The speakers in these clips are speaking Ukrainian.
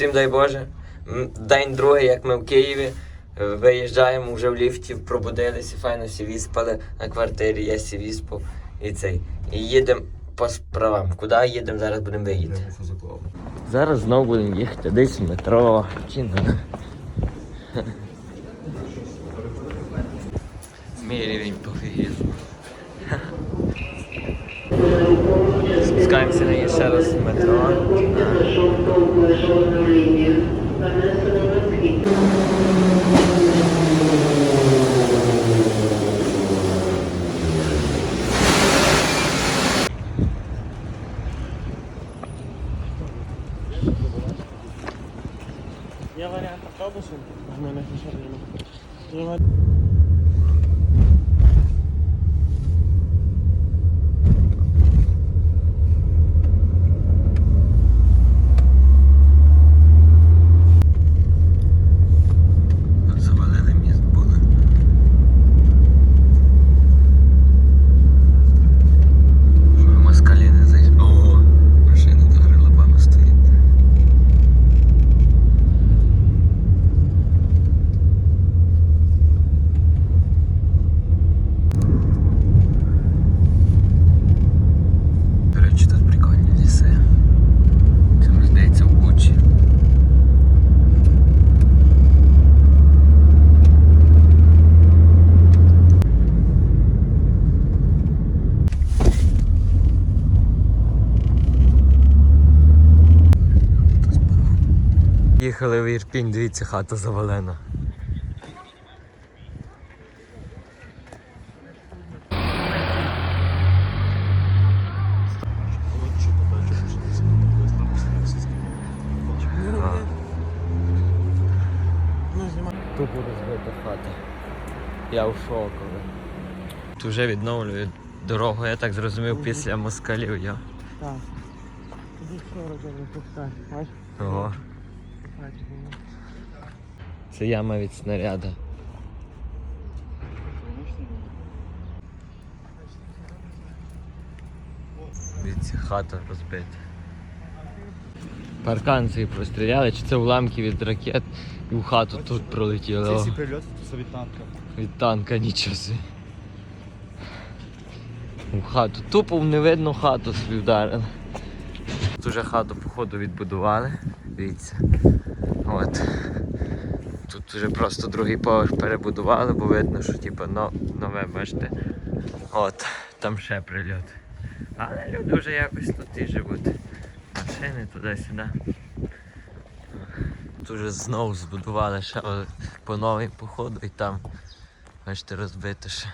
Всім дай Боже. День другий, як ми в Києві. Е, Виїжджаємо вже в ліфті, пробудилися, файно сі віспали на квартирі, я сі віспав і цей. І їдемо по справам. Куди їдемо? Зараз будемо виїхати. Зараз знову будемо їхати десь в метро. Чи на. Мій рівень пофігів. Спускаємося на ще раз в метро. Є варіант автобусу, в мене ще немає. Є варіант. Завалили міст були. Щоб москалі не зайшли. Ого, машина догори лобами стоїть. До речі, тут прикольні ліси. Це мені здається в Бучі. Їхали в Ірпінь, дивіться, хата завалена. Тупо розбита хата. Я в шоку. Тут вже відновлюють дорогу, я так зрозумів, після москалів я. Так. Тут що робили, тут так. Бачиш? Ого. Це яма від снаряда. Дивіться, хата розбита. Паркан цей простріляли, чи це уламки від ракет і в хату тут пролетіли. Всі прильоти це від танка. від танка нічого собі. У хату. Тупо в невидну хату собі вдарили. Тут уже хату, походу, відбудували. Дивіться. От. Тут вже просто другий поверх перебудували, бо видно, що типу, нове, бачите. От, там ще прильот. Але люди вже якось тут і живуть. Машини туди-сюди. Тут вже знову збудували ще по новій походу і там, бачите, розбито ще.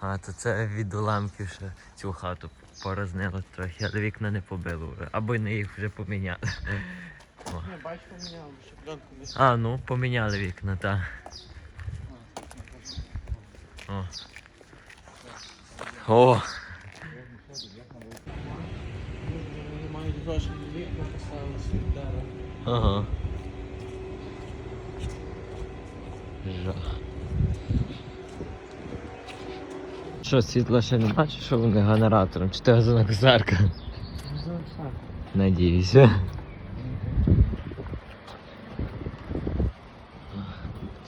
А, то це від уламків ще цю хату порознило трохи, але вікна не побило вже. Або не їх вже поміняли. А, ну, поміняли вікна, так. О. О, Вони мають гроші вікна, поставили собі ага. Жах. Що, світла ще не бачиш, що вони генератором? Чи ти газонокосарка? Надіюся.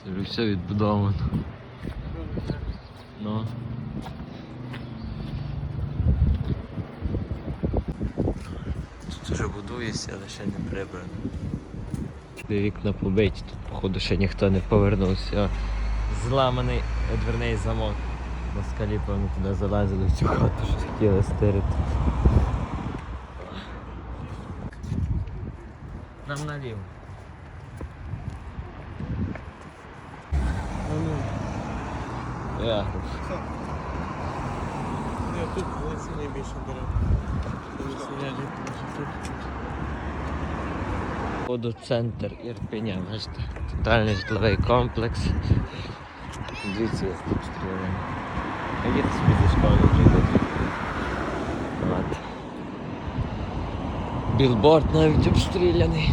Це вже все відбудовано. Ну. Тут вже будується, але ще не прибрано. Де вікна побиті, тут походу ще ніхто не повернувся. Зламаний дверний замок. Москалі, певно, туди залазили в цю хату, що хотіли стирити. Нам наліво. А ну, Я. ні, тут лисині більше бере. Лисиня тут. Походу центр Ірпеня, бачите, тотальний житловий комплекс. Дивіться, як тут стріляє. А є собі зі школи вже. От. Білборд навіть обстріляний.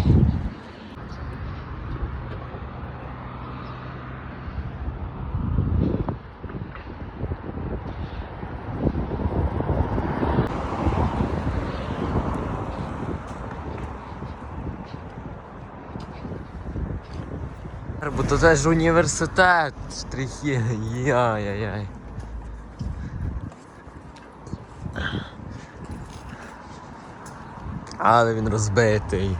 Бо то це ж університет, штрихи. Яй-яй-яй. Але він розбитий.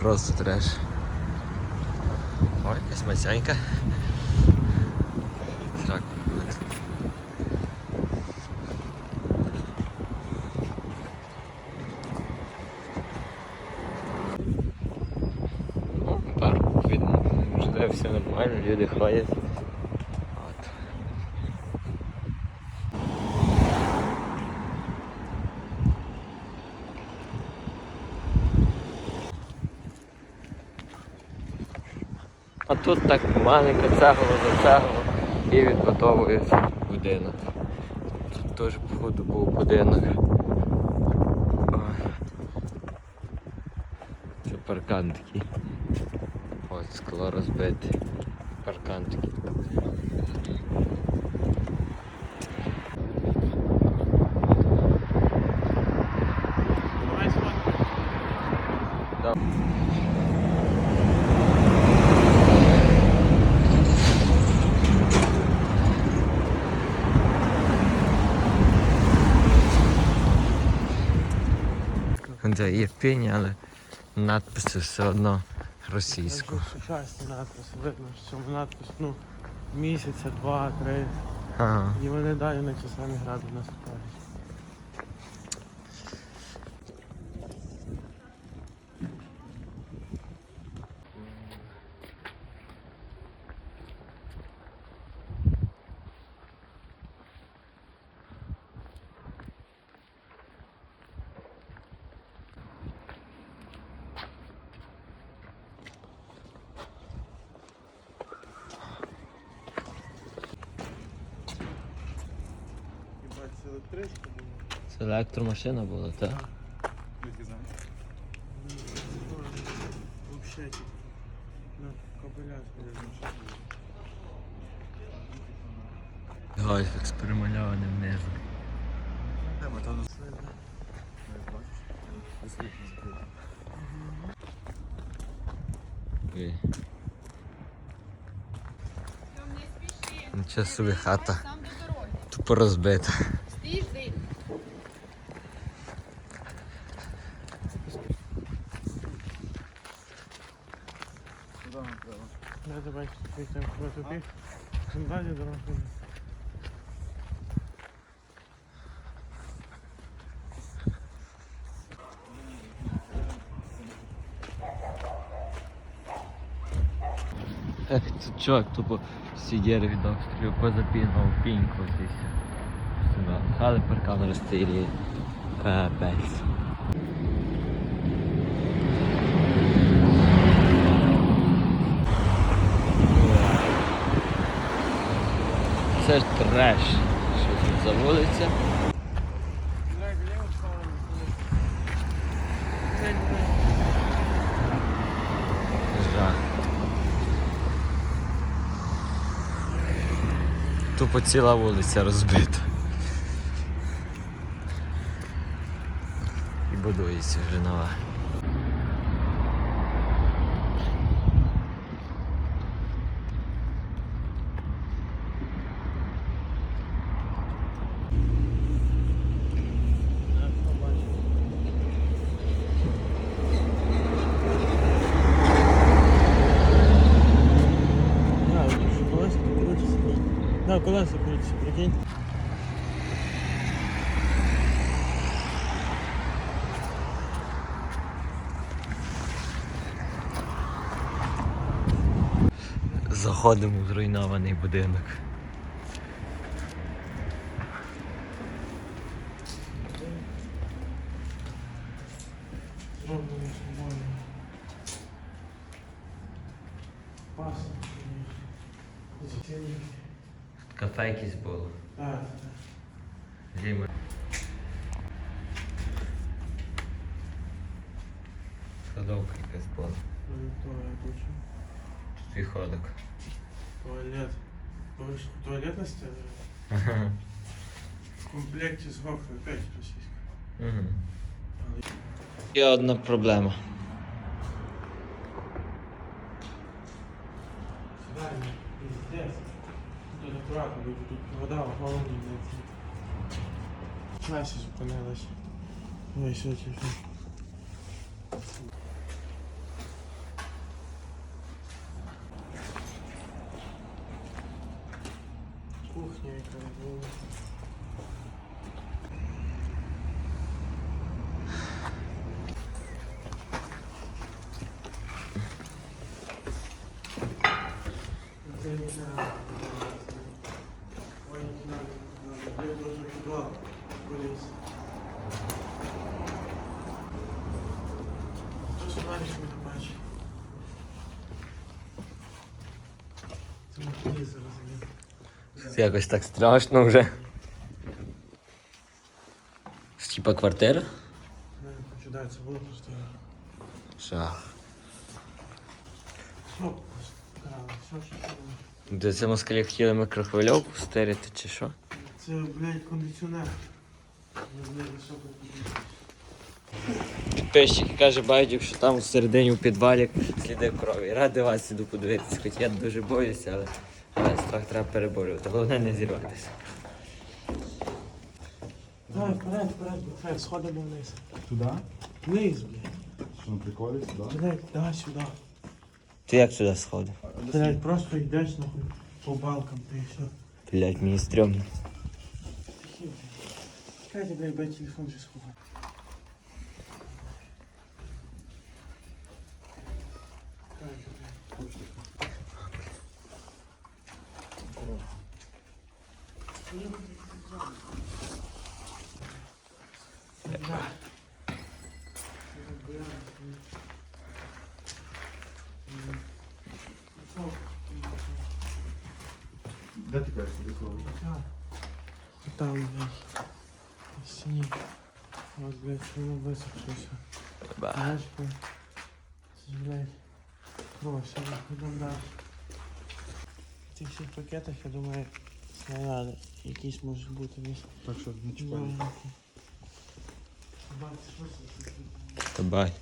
Просто треш. Ой, якась масянька. Так. от. Ну, парк видно. Вже все нормально, люди ходять. От. А тут так маленька цегла за цеглу і відбудовують будинок. Тут теж, походу, був будинок. Це паркан такий. Ось скло розбите. Паркан такий. Давай сфоткай. Да. Де є пені, але надписи все одно російською. Дуже сучасні надпис, Видно, що надпис, ну, місяця, два, три. Ага. І вони далі на часами гради наступають. Хіба це електричка була? Це електромашина була, так? Взагалі, на кабелях Ось експеримальований внизу. Ой. Нічого собі хата. Тупо розбита. Тобі. Там далі дорога. Тут чувак тупо сиділи від обстрілу, позапінав піньку здесь. Сюди. Але паркан розстрілює. Капець. Це треш. Що тут за вулиця? Дай ліву сторону. Це не Жах. Тупо ціла вулиця розбита. І будується вже нова. Я побачив. Да, тут ще колеса крутяться. Да, колеса крутяться, прикинь. Заходимо в зруйнований будинок. Геймер. Садовка якась була. Туалет. Тут і. Туалет. Туалет, туалет на стене? В комплекте з гофрою 5 російська. Угу. Є одна проблема. Сюди, піздець. Тут акуратно, тут вода в голові не Наші зупинились. Ой, що телефон. Кухня яка була. Це не знаю. Ой, не знаю, не знаю. Я дуже два поліз. Хто ж знаєш, що не бачить? Це. Якось так страшно вже. Типа квартира? Не хочу далі, це було просто. Що. Де це москалі хотіли микрохвильовку стерити чи що? Це, блядь, кондиціонер. Підписчик каже байдів, що там всередині у підвалі сліди крові. Радий вас іду подивитися, хоч я дуже боюся, але, але страх треба переборювати. Головне не зірватися. Давай, вперед, вперед, вперед, сходимо вниз. Туда? Вниз, блядь. Що на приколі сюди? Блядь, давай сюди. Ти як сюди сходив? Блядь, просто йдеш нахуй по балкам, ти і все. Блять, мені стрьомно. Тихі, блядь. Чекайте, блядь, бо я телефон вже сховав. Чекайте, блядь. Де ти кажеш, коли? Там, блядь, стіні. От, блядь, воно висохлося. Знаєш, блядь, це ж, блядь, все, йдемо далі. В цих всіх пакетах, я думаю, снаряди якісь можуть бути. десь. Так що не чіпай. Маленькі. Бачиш, що це? Табай.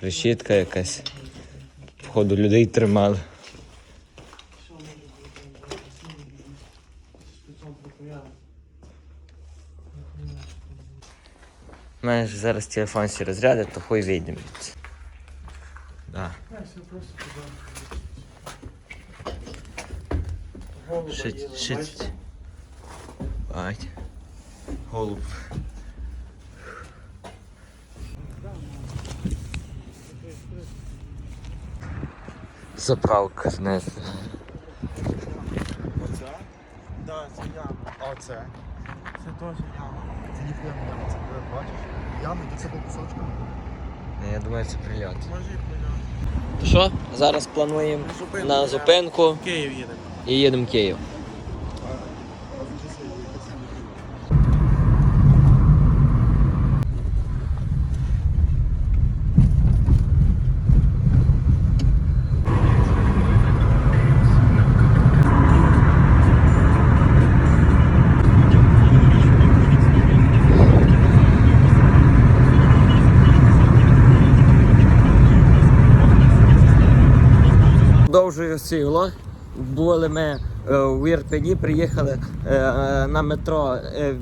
Решітка якась. Походу людей тримали. У мене ж зараз телефон всі розрядить, то хуй вийдемо. Да. Шить, шить. Бать. Голуб. Заправка знесли. Оце? Да, це яма. А оце? Це теж яма. Це ніхуя не яма, це ти бачиш? Ями це по кусочка. Я думаю, це прильот. Може і прийняти. Що? Зараз плануємо На зупинку Київ їдемо. і їдемо в Київ. Продовжую. Були ми е, в Ірпені, приїхали е, е, на метро е,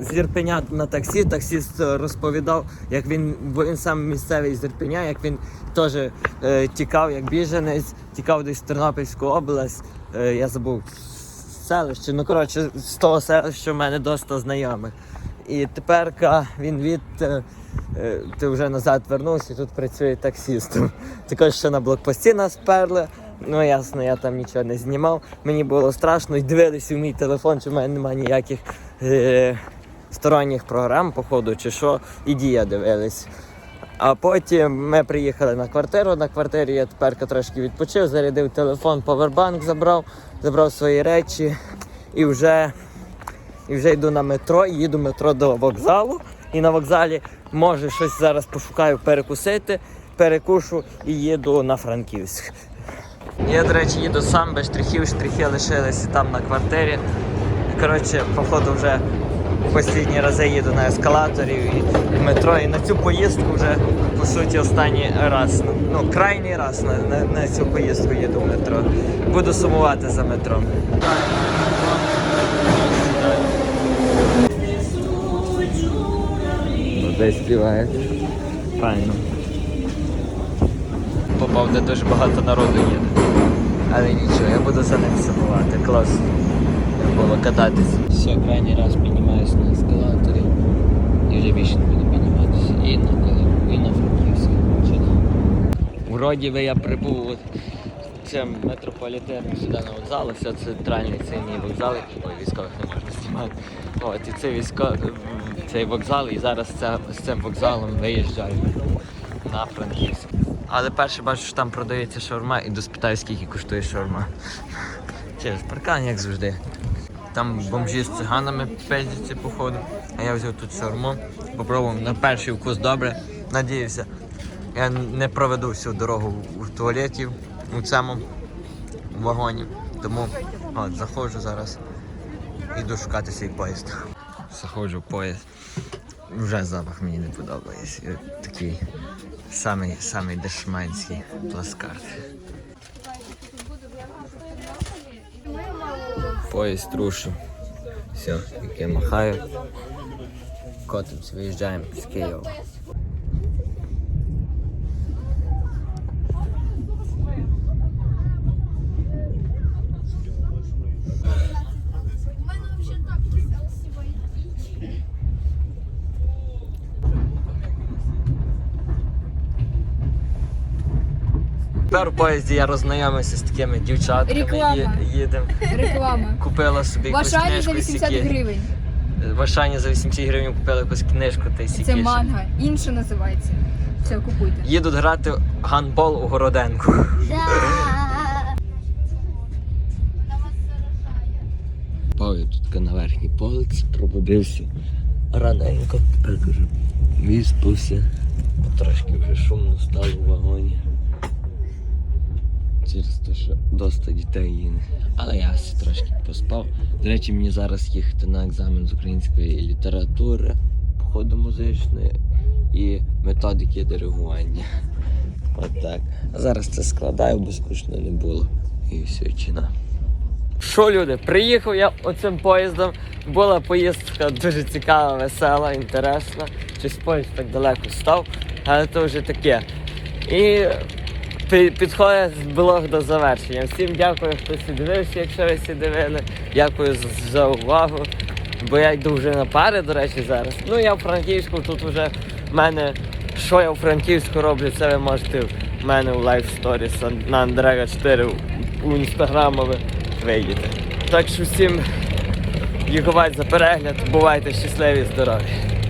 з Ірпеня на таксі. Таксіст е, розповідав, як він, він сам місцевий з Ірпеня, як він теж е, тікав як біженець, тікав десь в Тернопільську область. Е, я забув селище. Ну коротше, з того селища в мене досить знайомих. І тепер він від е, е, ти вже назад вернувся, і тут працює таксістом. Також ще на блокпості нас перли. Ну ясно, я там нічого не знімав. Мені було страшно і дивилися в мій телефон, чи в мене немає ніяких е, сторонніх програм, походу, чи що, і дія дивились. А потім ми приїхали на квартиру. На квартирі я тепер трошки відпочив, зарядив телефон, повербанк забрав, забрав свої речі і вже і вже йду на метро, і їду метро до вокзалу. І на вокзалі може щось зараз пошукаю перекусити, перекушу і їду на Франківськ. Я, до речі, їду сам без штрихів, штрихи лишилися там на квартирі. Коротше, походу вже останні рази їду на ескалаторі і метро. І на цю поїздку вже по суті останній раз. Ну, крайній раз на, на, на цю поїздку їду в метро. Буду сумувати за метро. Десь співає. Файно. Попав, де дуже багато народу є. Але нічого, я буду за ним сумувати. Класно. Було кататись. Все, крайній раз піднімаюся на ескалаторі. І вже більше не буду підніматися. І на коли, і на Франківську. Вроді би я прибув от цим метрополітеном сюди на вокзал, все центральний цінний вокзал, який ой, військових не можна знімати. От, і цей, військо... цей вокзал, і зараз це, з цим вокзалом виїжджаю на Франківськ. Але перше бачу, що там продається шаурма, іду спитаю, скільки коштує шаурма. Через паркан, як завжди. Там бомжі з циганами пиздяться, походу. А я взяв тут шаурму, попробував на перший вкус добре. Надіюся, я не проведу всю дорогу в туалеті у цьому вагоні. Тому от, заходжу зараз. Іду шукати свій поїзд. Заходжу в поїзд. Вже запах мені не подобається. Такий самий, самий дешманський пласкарт. Поїзд рушу. Все, як я махаю. Котимся, виїжджаємо з Києва. Тепер у поїзді я роззнайомився з такими дівчатками. Реклама. Ї- Їдемо. Реклама. Купила собі В якусь Ашані книжку за і 80 сіки. гривень. В Ашані за 80 гривень купила якусь книжку та й сіки. Це манга. Інше називається. Все, купуйте. Їдуть грати в гандбол у Городенку. Пав я тут на верхній полиці, пробудився. Раненько, тепер кажу, виспався. Трошки вже шумно стало в вагоні. Через те, що доста дітей їде. Але я трошки поспав. До речі, мені зараз їхати на екзамен з української літератури, походу музичної і методики диригування. От так. А зараз це складаю, бо скучно не було. І все, чина. Що, люди, приїхав я оцим поїздом. Була поїздка дуже цікава, весела, інтересна. Щось поїзд так далеко став, але то вже таке. І підходить блог до завершення. Всім дякую, хто дивився, якщо ви всі дивили. Дякую за, увагу. Бо я йду вже на пари, до речі, зараз. Ну я в Франківську, тут вже в мене. Що я у Франківську роблю, це ви можете в мене у лайф сторіс на Андрега 4 у інстаграмові вийдете. Так що всім дякувати за перегляд, бувайте щасливі, здорові.